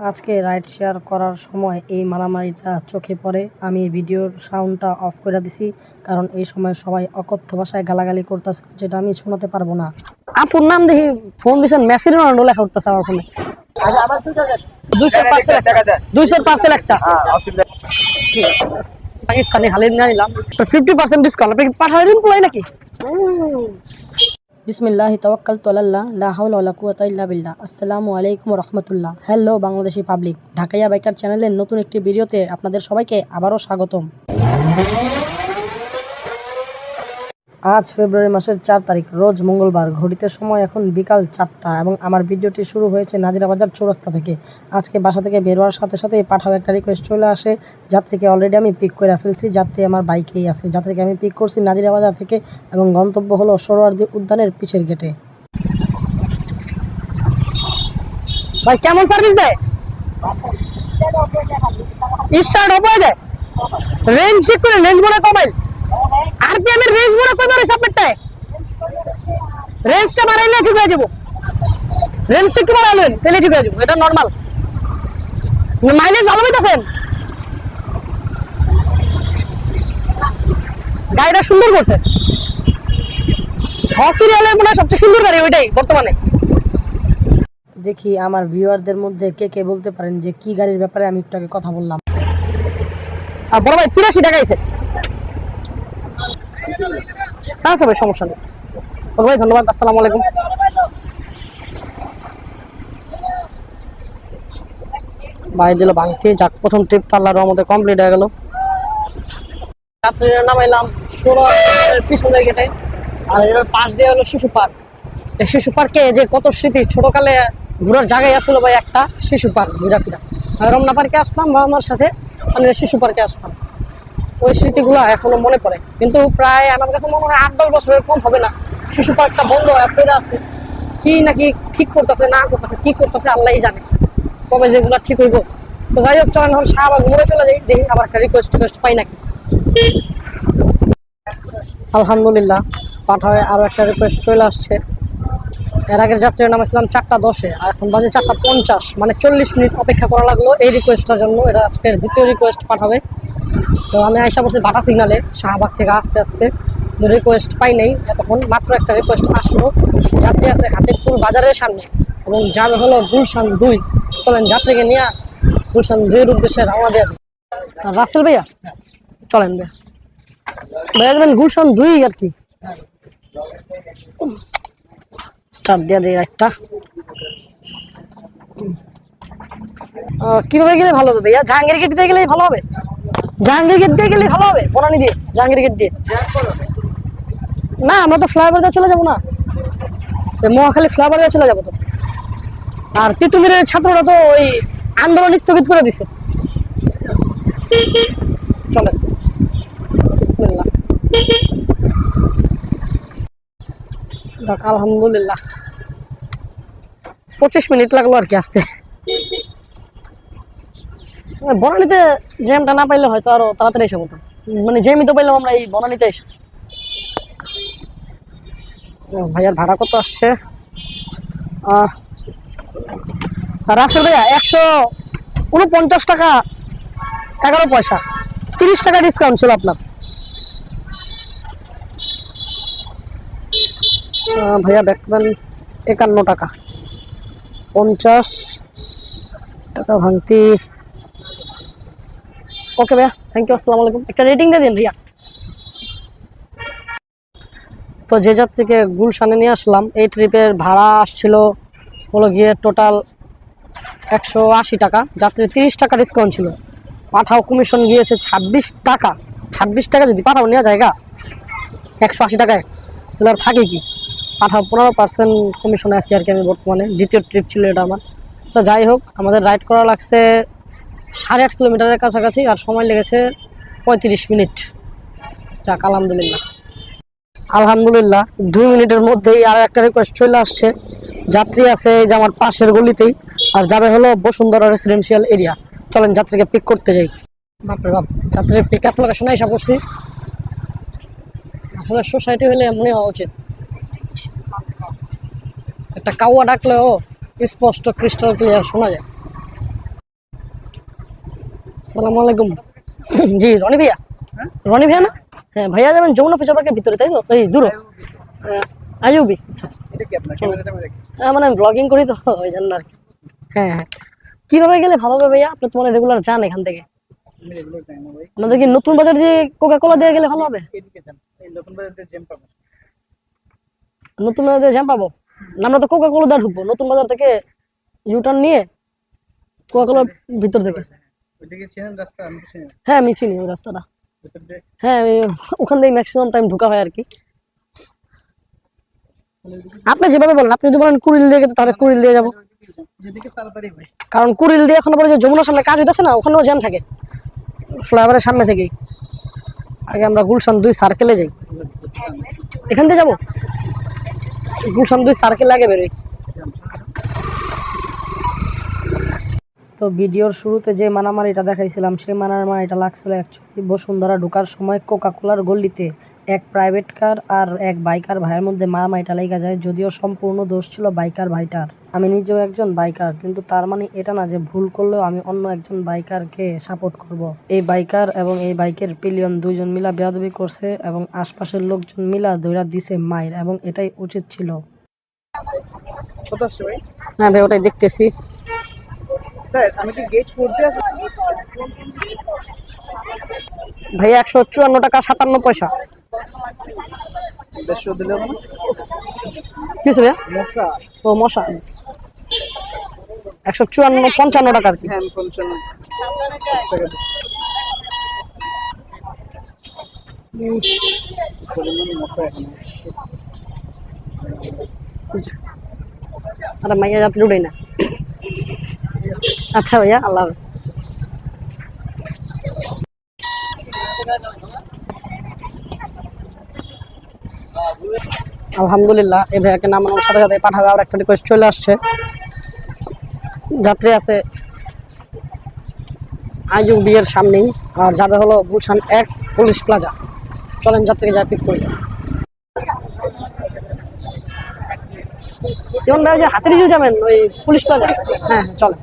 আজকে ride share করার সময় এই মারামারিটা চোখে পড়ে। আমি ভিডিওর সাউন্ডটা অফ করে দিছি কারণ এই সময় সবাই অকথ্য ভাষায় গালাগালি করতেছে যেটা আমি শোনাতে পারব না। আপুর নাম দেখি ফোন দিছেন মেসির রোনাল্ডো লেখা উঠতেছে আমার ফোনে। পার্সেল দুইশোর পার্সেল একটা। ঠিক আছে। পাকিস্তানি হালিম নিয়ে নিলাম। ফিফটি পার্সেন্ট ডিসকাউন্ট আপনি পাঠাবেন নাকি? বিসমিল্লাহ তওয়াক্কাল তোলাল্লাহ ইল্লা বিল্লাহ। আসসালামু আলাইকুম রহমতুল্লাহ। হ্যালো বাংলাদেশী পাবলিক ঢাকাইয়া বাইকার চ্যানেলের নতুন একটি ভিডিওতে আপনাদের সবাইকে আবারো স্বাগতম। আজ ফেব্রুয়ারি মাসের চার তারিখ, রোজ মঙ্গলবার। ঘড়িতে সময় এখন বিকাল চারটা এবং আমার ভিডিওটি শুরু হয়েছে নাজিরাবাজার চৌরাস্তা থেকে। আজকে বাসা থেকে বের হওয়ার সাথে সাথে পাঠাও একটা রিকোয়েস্ট চলে আসে। যাত্রীকে অলরেডি আমি পিক করে ফেলছি, যাত্রী আমার বাইকেই আছে। যাত্রীকে আমি পিক করছি নাজিরা বাজার থেকে এবং গন্তব্য হলো সরোয়ার্দি উদ্যানের পিছের গেটে ভাই, কেমন সার্ভিস দেয়? যায়। রেঞ্জ চেক করে রেঞ্জ মনে কমাইল আরপিএম এর রেঞ্জ মনে করবে সাবমিটটায় রেঞ্জটা বাড়াইলে ঠিক হয়ে যাব। রেঞ্জটা একটু বাড়ালেন তাহলে ঠিক হয়ে যাব। এটা নর্মাল মাইলেজ ভালো গাড়িটা সুন্দর করছে। হসপিটালের মনে হয় সবচেয়ে সুন্দর গাড়ি ওইটাই বর্তমানে। দেখি আমার ভিউয়ারদের মধ্যে কে কে বলতে পারেন যে কি গাড়ির ব্যাপারে আমি একটু আগে কথা বললাম। আর বড় ভাই তিরাশি টাকা আইছে। আচ্ছা ভাই সমস্যা নেই। ওকে ভাই, ধন্যবাদ, আসসালামু আলাইকুম। ভাই দিল ভাঙতি যাক, প্রথম ট্রিপ তো আল্লাহর রহমতে কমপ্লিট হয়ে গেল। রাত্রে নামাইলাম ষোলো পিছনের গেটে আর এর পাশ দিয়ে হলো শিশু পার্ক। এই শিশু পার্কে যে কত স্মৃতি, ছোটকালে ঘোরার জায়গায় আসলো ভাই একটা শিশু পার্ক, ঘুরা ফিরা। রমনা পার্কে আসতাম বা আমার সাথে মানে শিশু পার্কে আসতাম। ওই স্মৃতিগুলো এখনও মনে পড়ে। কিন্তু প্রায় আমার কাছে মনে হয় আট, দশ বছরের কম হবে না। শিশু পার্কটা বন্ধ হয়ে পড়ে আছে। কি নাকি ঠিক করতেছে, না করতেছে, কি করতেছে আল্লাহই জানে। কবে যেগুলো ঠিক হইব। তো যাই হোক, চলেন এখন শাহবাগ চলে যাই। দেখি আবার একটা রিকোয়েস্ট টিকোয়েস্ট পাই নাকি। আলহামদুলিল্লাহ, পাঠায় আরও একটা রিকোয়েস্ট চলে আসছে। এর আগের যাত্রীর নাম আসলাম চারটা দশে, আর এখন বাজে চারটা পঞ্চাশ। মানে চল্লিশ মিনিট অপেক্ষা করা লাগল এই রিকোয়েস্টটার জন্য। এটা আজকের দ্বিতীয় রিকোয়েস্ট পাঠাবে। তো আমি আইসা বলছি বাটা সিগনালে শাহবাগ থেকে আস্তে আস্তে। রিকোয়েস্ট পাই নাই, এতক্ষণ মাত্র একটা রিকোয়েস্ট আসলো। যাত্রী আছে হাতিরপুর বাজারের সামনে এবং যার হলো গুলশান দুই। চলেন যাত্রীকে নিয়ে গুলশান দুইয়ের উদ্দেশ্যে রওনা দেওয়া। রাসেল ভাইয়া, চলেন ভাইয়া। ভাইয়া যাবেন গুলশান দুই আর কি। স্টার্ট দিয়ে দিই একটা। কীভাবে গেলে ভালো হবে ভাইয়া? জাহাঙ্গীর গেট দিয়ে গেলেই ভালো হবে? জাহাঙ্গীর গেট দিয়ে গেলে ভালো হবে? বনানি দিয়ে জাহাঙ্গীর গেট দিয়ে। না আমরা তো ফ্লাইওভার দিয়ে চলে যাব না। মহাখালী ফ্লাইওভার দিয়ে চলে যাব তো। আর তিতুমিরের ছাত্ররা তো ওই আন্দোলন স্থগিত করে দিছে। চলেন। বিসমিল্লাহ। যাক, আলহামদুলিল্লাহ। পঁচিশ মিনিট লাগল আর কি আসতে। বনানীতে জ্যামটা না পাইলে হয়তো আরও তাড়াতাড়ি এসে হতো মানে জ্যামই তো পাইলাম আমরা এই বনানীতে এসে। ভাইয়ার ভাড়া কত আসছে? রাসেল ভাইয়া, একশো উনপঞ্চাশ টাকা, এগারো পয়সা। তিরিশ টাকা ডিসকাউন্ট ছিল আপনার। ভাইয়া, দেখবেন একান্ন টাকা। পঞ্চাশ টাকা ভাঙতি। ওকে ভাইয়া থ্যাংক ইউ আসসালামু আলাইকুম। একটা রেটিং দিয়ে দিন রিয়া তো যে যাত্রীকে গুলশানে নিয়ে আসলাম, এই ট্রিপের ভাড়া আসছিল হলো গিয়ে টোটাল একশো আশি টাকা, যাত্রী তিরিশ টাকা ডিসকাউন্ট ছিল। পাঠাও কমিশন গিয়েছে ছাব্বিশ টাকা। ছাব্বিশ টাকা যদি পাঠাও, নেওয়া জায়গা একশো আশি টাকায়। তাহলে আর থাকে কি? পাঠাও পনেরো পার্সেন্ট কমিশনে আছি আর কি আমি বর্তমানে। দ্বিতীয় ট্রিপ ছিল এটা আমার। তো যাই হোক, আমাদের রাইড করা লাগছে সাড়ে আট কিলোমিটারের কাছাকাছি আর সময় লেগেছে পঁয়ত্রিশ মিনিট। যাক আলহামদুলিল্লাহ। আলহামদুলিল্লাহ দুই মিনিটের মধ্যেই আর একটা রিকোয়েস্ট চলে আসছে। যাত্রী আছে এই যে আমার পাশের গলিতেই আর যাবে হলো বসুন্ধরা রেসিডেন্সিয়াল এরিয়া চলেন যাত্রীকে পিক করতে যাই। বাপরে বাপ যাত্রীর পিক আপ লোকেশনে এসে পড়ছি। আসলে সোসাইটি হলে এমনই হওয়া উচিত। একটা কাউয়া ডাকলেও স্পষ্ট ক্রিস্টাল ক্লিয়ার শোনা যায়। আলাইকুম। জি রনি ভাইয়া। হ্যাঁ? রনি ভাইয়া না? হ্যাঁ ভাইয়া যাবেন যমুনা পার্কের ভিতরে তাই তো? এই দূর। আইউবি আচ্ছা আচ্ছা। আমি হ্যাঁ মানে ব্লগিং করি তো ওই জন্য আর কি। হ্যাঁ হ্যাঁ। কীভাবে গেলে ভালো হবে ভাইয়া? আপনি তোমার রেগুলার যান এখান থেকে। আমাদের কি নতুন বাজার দিয়ে কোকা কোলা দিয়ে গেলে ভালো হবে? নতুন বাজারে জ্যাম পাবো। না, আমরা তো কোকা কোলা দিয়ে ঢুকবো। নতুন বাজার থেকে ইউটার্ন নিয়ে কোকা কোলার ভিতর থেকে। হ্যাঁ আমি চিনি ওই রাস্তাটা। হ্যাঁ ওখান থেকে ম্যাক্সিমাম টাইম ঢোকা হয় আর কি। আপনি যেভাবে বলেন আপনি যদি বলেন কুড়িল দিয়ে গেতে তাহলে কুড়িল দিয়ে যাব। কারণ কুড়িল দিয়ে এখন পরে যে যমুনার সামনে কাজ হইতেছে না ওখানেও জ্যাম থাকে। ফ্লাইওভারের সামনে থেকেই। আগে আমরা গুলশান দুই সার্কেলে যাই। এখান থেকে যাব? গুলশান দুই সার্কেল আগে বেরোই। তো ভিডিওর শুরুতে যে মারামারিটা দেখাইছিলাম সেই মারামারিটা লাগছিল অ্যাকচুয়ালি বসুন্ধরা ঢোকার সময় কোকা কোলার গল্লিতে এক প্রাইভেট কার আর এক বাইকার ভাইয়ের মধ্যে মারামারিটা লেগে যায় যদিও সম্পূর্ণ দোষ ছিল বাইকার ভাইটার। আমি নিজেও একজন বাইকার কিন্তু তার মানে এটা না যে ভুল করলেও আমি অন্য একজন বাইকারকে সাপোর্ট করব। এই বাইকার এবং এই বাইকের পিলিয়ন দুইজন মিলা বেয়াদবি করছে এবং আশপাশের লোকজন মিলা দৈরা দিছে মায়ের এবং এটাই উচিত ছিল। হ্যাঁ ভাই ওটাই দেখতেছি। স্যার আমি কি গেট করতে আসি ভাই একশো চুয়ান্ন টাকা সাতান্ন পয়সা। দেড়শো দিলে কিছু ভাইয়া? মশা। ও মশা। একশো চুয়ান্ন পঞ্চান্ন টাকা আর কি। হ্যাঁ পঞ্চান্ন। আরে মাইয়া যাত্রী উঠেই না। আচ্ছা ভাইয়া, আল্লাহ আলহামদুলিল্লাহ, এই ভাইয়াকে নামানোর সাথে সাথে পাঠাবে আর একটা রিকোয়েস্ট চলে আসছে। যাত্রী আছে আইজু বিয়ের সামনেই, আর যাবে হলো গুলশান এক পুলিশ প্লাজা। চলেন যাত্রীকে যা পিক করি। যেমন ভাই যাবেন, ওই পুলিশ প্লাজা? হ্যাঁ হ্যাঁ চলে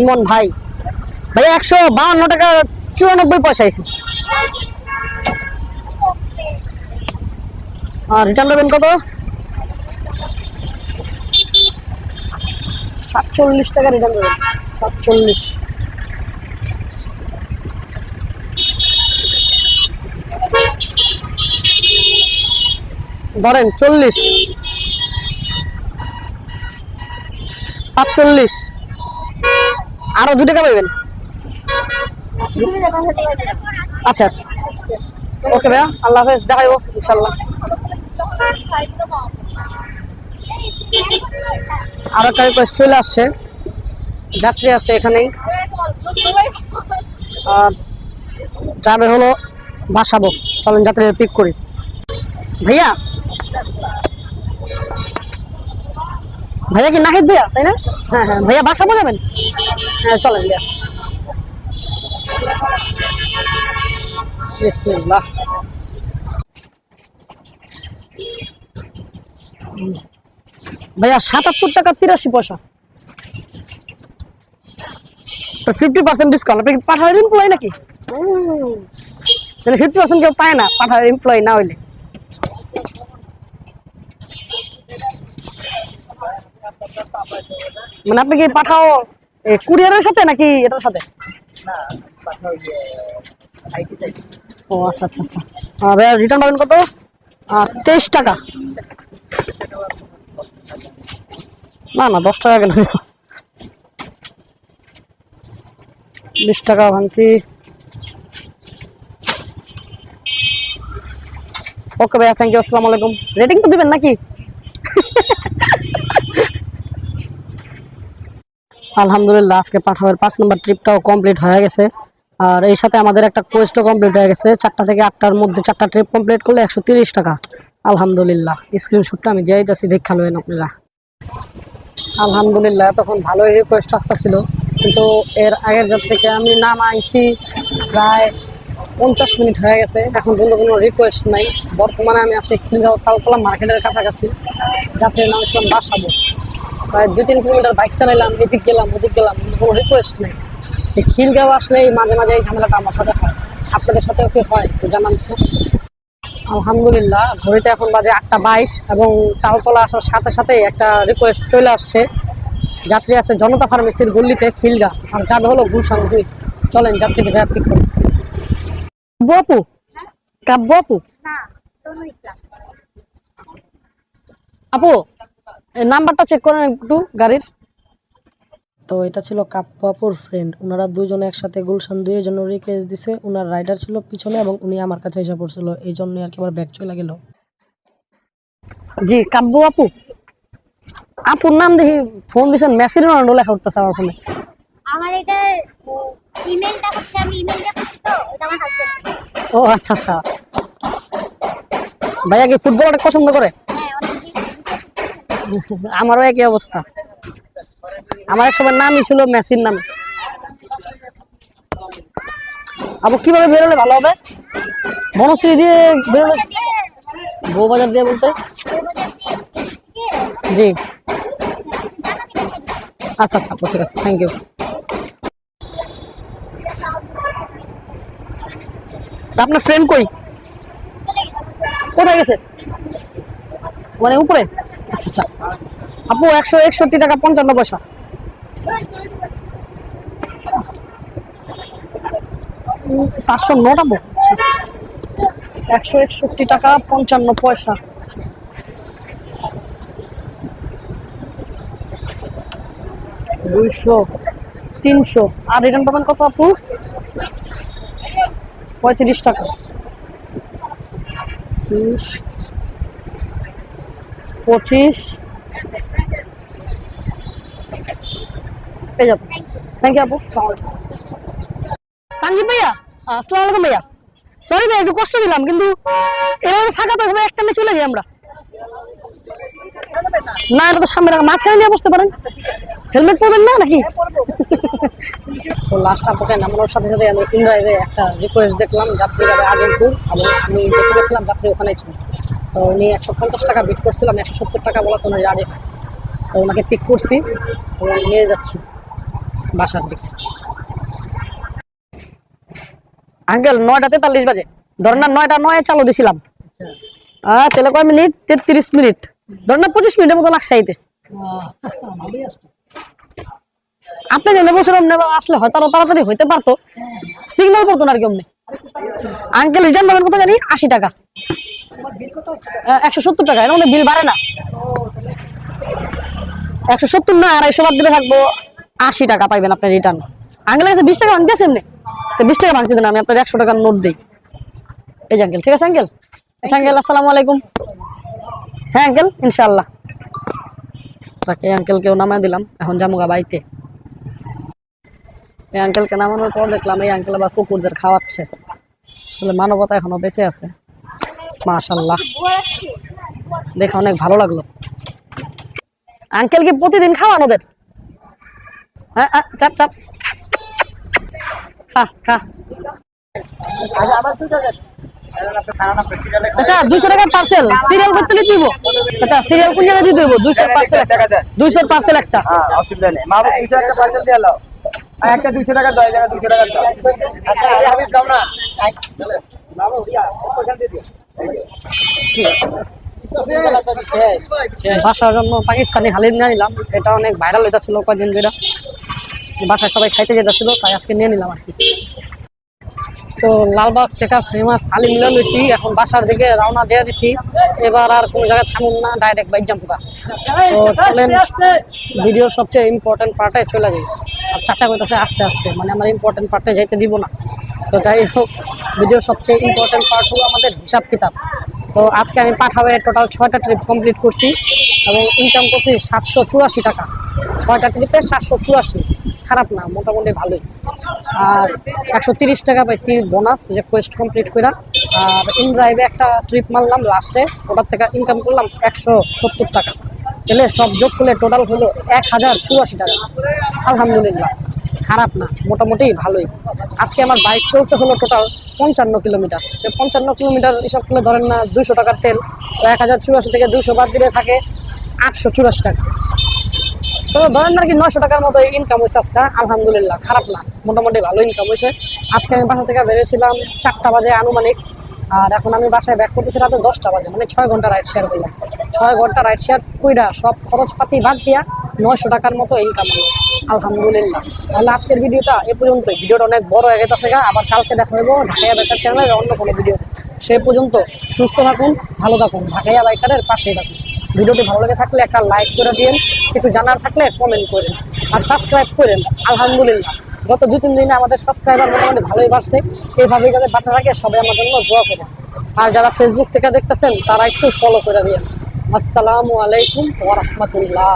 ইমন ভাই ভাই একশো বাহান্ন টাকা চুরানব্বই পয়সা আইছে। আর রিটার্ন দেবেন কত? সাতচল্লিশ টাকা রিটার্ন দেবেন। সাতচল্লিশ। ধরেন চল্লিশ। পাঁচচল্লিশ। আরও দু টাকা পাবেন আচ্ছা আচ্ছা। ওকে ভাইয়া, আল্লাহ হাফেজ দেখাইবো ইনশাল্লাহ আরও একটা রিকোয়েস্ট চলে আসছে। যাত্রী আছে এখানেই। যাবে হলো, বাসাবো। চলেন যাত্রীদের পিক করি। ভাইয়া ভাইয়া কি নাহিদ ভাইয়া তাই না? হ্যাঁ হ্যাঁ। ভাইয়া বাসাবো যাবেন হ্যাঁ চলেন ভাইয়া বিসমিল্লাহ। ভাইয়া সাতাত্তর টাকা তিরাশি পয়সা। ফিফটি পার্সেন্ট ডিসকাউন্ট আপনি কি পাঠাওয়ার এমপ্লয় নাকি? ফিফটি পার্সেন্ট কেউ পায় না পাঠাওয়ার এমপ্লয় না হইলে। মানে আপনি কি পাঠাও কুরিয়ারের সাথে নাকি এটার সাথে? ও আচ্ছা আচ্ছা আচ্ছা। আর রিটার্ন পাবেন কত? তেইশ টাকা। না না দশ টাকা কেন? বিশ টাকা ভাঙতি ওকে ভাইয়া থ্যাংক ইউ আসসালামু আলাইকুম। রেটিং তো দিবেন নাকি? আলহামদুলিল্লাহ, আজকে পাঠাওয়ার পাঁচ নম্বর ট্রিপটাও কমপ্লিট হয়ে গেছে। আর এই সাথে আমাদের একটা কোয়েস্টও কমপ্লিট হয়ে গেছে। চারটা থেকে আটটার মধ্যে চারটা ট্রিপ কমপ্লিট করলে একশো টাকা। আলহামদুলিল্লাহ স্ক্রিনশটটা আমি দিয়ে দিতেছি, দেখা লবেন আপনারা। আলহামদুলিল্লাহ তখন ভালোই রিকোয়েস্ট আসতেছিল। কিন্তু এর আগের যার থেকে আমি নাম আইছি প্রায় পঞ্চাশ মিনিট হয়ে গেছে। এখন পর্যন্ত কোনো রিকোয়েস্ট নাই। বর্তমানে আমি আছি খিলগাঁও তালতলা মার্কেটের কাছাকাছি। যাত্রীর নাম ইসলাম বাসাবো। প্রায় দুই তিন কিলোমিটার বাইক চালাইলাম এদিক গেলাম ওদিক গেলাম কোনো রিকোয়েস্ট নেই। এই খিলগাঁও আসলে এই মাঝে মাঝে এই ঝামেলাটা আমার সাথে হয়। আপনাদের সাথেও কি হয় একটু জানান তো। আলহামদুলিল্লাহ ঘড়িতে এখন বাজে আটটা বাইশ এবং তালতলা আসার সাথে সাথে একটা রিকোয়েস্ট চলে আসছে। যাত্রী আছে জনতা ফার্মেসির গল্লিতে খিলগা আর যাবে হলো গুলশান দুই। চলেন যাত্রীকে যা পিক করুন বপু কাব্য আপু? আপু? নাম্বারটা চেক করেন একটু গাড়ির। তো এটা ছিল কাপ্পু আপুর ফ্রেন্ড ওনারা দুজনে একসাথে গুলশান দুইয়ের জন্য রিকোয়েস্ট দিছে। ওনার রাইডার ছিল পিছনে এবং উনি আমার কাছে এসে পড়ছিল। এই জন্য আর কি আমার ব্যাগ চলে গেল। জি কাব্য আপু। আপুর নাম দেখি ফোন দিছেন মেসেজ রোনাল্ডো লেখা উঠতেছে আমার ফোনে আমার এটা ইমেলটা হচ্ছে আমি ইমেলটা করছি তো এটা আমার হাজবেন্ড ও আচ্ছা আচ্ছা। ভাইয়া কি ফুটবলটা পছন্দ করে? আমারও একই অবস্থা। আমার এক সময় নামই ছিল মেসির নামে। আবু, কীভাবে বেরোলে ভালো হবে? বনশ্রী দিয়ে বেরোলে? বউবাজার দিয়ে বলতে? জি। আচ্ছা আচ্ছা ঠিক আছে থ্যাংক ইউ আপনার ফ্রেন্ড কই? কোথায় গেছে? মানে উপরে? আচ্ছা আচ্ছা। আপু, একশো একষট্টি টাকা, পঞ্চান্ন পয়সা। পাঁচশো নোট আপু। একশো একষট্টি টাকা, পঞ্চান্ন পয়সা। দুইশো, তিনশো। আর রিটার্ন পাবেন কত আপু? পঁয়ত্রিশ টাকা। পঁচিশ। পেয়ে যাব থ্যাংক ইউ আপু। সানজিব ভাইয়া? আসসালামু আলাইকুম ভাইয়া। সরি ভাই একটু কষ্ট দিলাম কিন্তু এভাবে ফাঁকা তো একটা চলে যাই আমরা। না এটা তো সামনে রাখা মাঝখানে নিয়ে বসতে পারেন। হেলমেট পরবেন না নাকি? তো লাস্ট আপুকে নামানোর সাথে সাথে আমি ইন্দ্রাইভে একটা রিকোয়েস্ট দেখলাম যাত্রী যাবে আজিমপুর আমি যেতে গেছিলাম যাত্রী ওখানেই ছিল। তো উনি একশো পঞ্চাশ টাকা বিট করছিলাম একশো সত্তর টাকা বলা তো উনি রাজি হয়। তো ওনাকে পিক করছি নিয়ে যাচ্ছি বাসার দিকে। আঙ্কেল নয়টা তেতাল্লিশ বাজে। ধরেন না নয়টা নয় চালু দিছিলাম। আহ তাহলে কয় মিনিট? তেত্রিশ মিনিট। ধরেন না পঁচিশ মিনিটের মতো লাগছে আইতে। আপনি জেনে বলছিলাম নেবা আসলে হয়তো আরও তাড়াতাড়ি হইতে পারতো। সিগন্যাল পড়তো না আর কি অমনি। আঙ্কেল রিটার্ন পাবেন কত জানি? আশি টাকা। একশো সত্তর টাকা বিল বাড়ে না। একশো সত্তর না, আড়াইশো বাদ দিলে থাকব আশি টাকা পাইবেন রিটার্ন কাছে বিশ টাকা এমনি। তো বিশ টাকা আমি একশো টাকার নোট দিই। এই যে ঠিক আছে আঙ্কেল আচ্ছা আঙ্কেল আসসালামু আলাইকুম। হ্যাঁ তাকে নামায় দিলাম, এখন জামুগা বাড়িতে। এই আঙ্কেলকে নামানোর পর দেখলাম এই আঙ্কেল আবার কুকুরদের খাওয়াচ্ছে। আসলে মানবতা এখনও বেঁচে আছে। মাশাল্লাহ দেখে অনেক ভালো লাগল। আঙ্কেল কি প্রতিদিন খাওয়ান ওদের? হ্যাঁ হ্যাঁ, চাপ চাপ। খা খা। আচ্ছা দুইশো টাকার পার্সেল সিরিয়াল করতে দিব। আচ্ছা সিরিয়াল কোন জায়গায় দিয়ে দেবো। দুইশো পার্সেল দুইশোর পার্সেল একটা। হ্যাঁ অসুবিধা নেই। মা বাবা দুইশো একটা পার্সেল দিয়ে একটা দুইশো টাকা দশ টাকা দুইশো টাকা ঠিক আছে। বাসার জন্য পাকিস্তানি হালিম নিয়ে নিলাম। এটা অনেক ভাইরাল হইতেছিল কয়েকদিন ধরে। বাসায় সবাই খাইতে যেতেছিল তাই আজকে নিয়ে নিলাম আর কি। তো লালবাগ থেকে ফেমাস হালিম নিয়ে লইছি। এখন বাসার দিকে রওনা দিয়ে দিছি। এবার আর কোনো জায়গায় থামুন না ডাইরেক্ট বাইক জাম্পুকা তো চলেন ভিডিওর সবচেয়ে ইম্পর্টেন্ট পার্টে চলে যাই। আর চাচা কইতাছে আস্তে আস্তে। মানে আমার ইম্পর্টেন্ট পার্টে যাইতে দিব না। তো যাই হোক ভিডিওর সবচেয়ে ইম্পর্টেন্ট পার্ট হলো আমাদের হিসাব কিতাব। তো আজকে আমি পাঠাবে টোটাল ছয়টা ট্রিপ কমপ্লিট করছি এবং ইনকাম করছি সাতশো চুরাশি টাকা। ছয়টা ট্রিপে সাতশো চুরাশি। খারাপ না, মোটামুটি ভালোই। আর একশো তিরিশ টাকা পাইছি বোনাস যে কোয়েস্ট কমপ্লিট করে আর ইন ড্রাইভে একটা ট্রিপ মারলাম লাস্টে ওটার থেকে ইনকাম করলাম একশো সত্তর টাকা। তাহলে সব যোগ করলে টোটাল হলো এক হাজার চুরাশি টাকা। আলহামদুলিল্লাহ। খারাপ না, মোটামুটি ভালোই। আজকে আমার বাইক চলছে হলো টোটাল পঞ্চান্ন কিলোমিটার। পঞ্চান্ন কিলোমিটার হিসাব করলে ধরেন না দুশো টাকার তেল এক হাজার চুরাশি থেকে দুশো বাদ দিলে থাকে আটশো চুরাশি টাকা। তো ধরেন আর কি নয়শো টাকার মতো ইনকাম হয়েছে আজকে, আলহামদুলিল্লাহ, খারাপ না, মোটামুটি ভালো ইনকাম হয়েছে আজকে আমি বাসা থেকে বেরিয়েছিলাম চারটা বাজে আনুমানিক, আর এখন আমি বাসায় ব্যাক করতেছি রাতে দশটা বাজে মানে ছয় ঘণ্টা রাইড শেয়ার করলাম ছয় ঘণ্টা রাইড শেয়ার কইরা সব খরচপাতি বাদ দিয়া নয়শো টাকার মতো ইনকাম হলো। আলহামদুলিল্লাহ। তাহলে আজকের ভিডিওটা এ পর্যন্তই। ভিডিওটা অনেক বড় হয়ে গেছে আবার কালকে দেখা হইব ঢাকাইয়া বাইকার চ্যানেলের অন্য কোনো ভিডিও। সে পর্যন্ত সুস্থ থাকুন, ভালো থাকুন, ঢাকাইয়া বাইকারের পাশেই থাকুন। ভিডিওটি ভালো লেগে থাকলে একটা লাইক করে দিন কিছু জানার থাকলে কমেন্ট করেন। আর সাবস্ক্রাইব করেন, আলহামদুলিল্লাহ। গত দু, তিন দিনে আমাদের সাবস্ক্রাইবার মোটামুটি ভালোই বাড়ছে। এইভাবেই যাতে বাড়তে থাকে, সবাই আমার জন্য দোয়া করেন। আর যারা ফেসবুক থেকে দেখতেছেন, তারা একটু ফলো করে দিন আসসালামু আলাইকুম ওয়া রাহমাতুল্লাহ।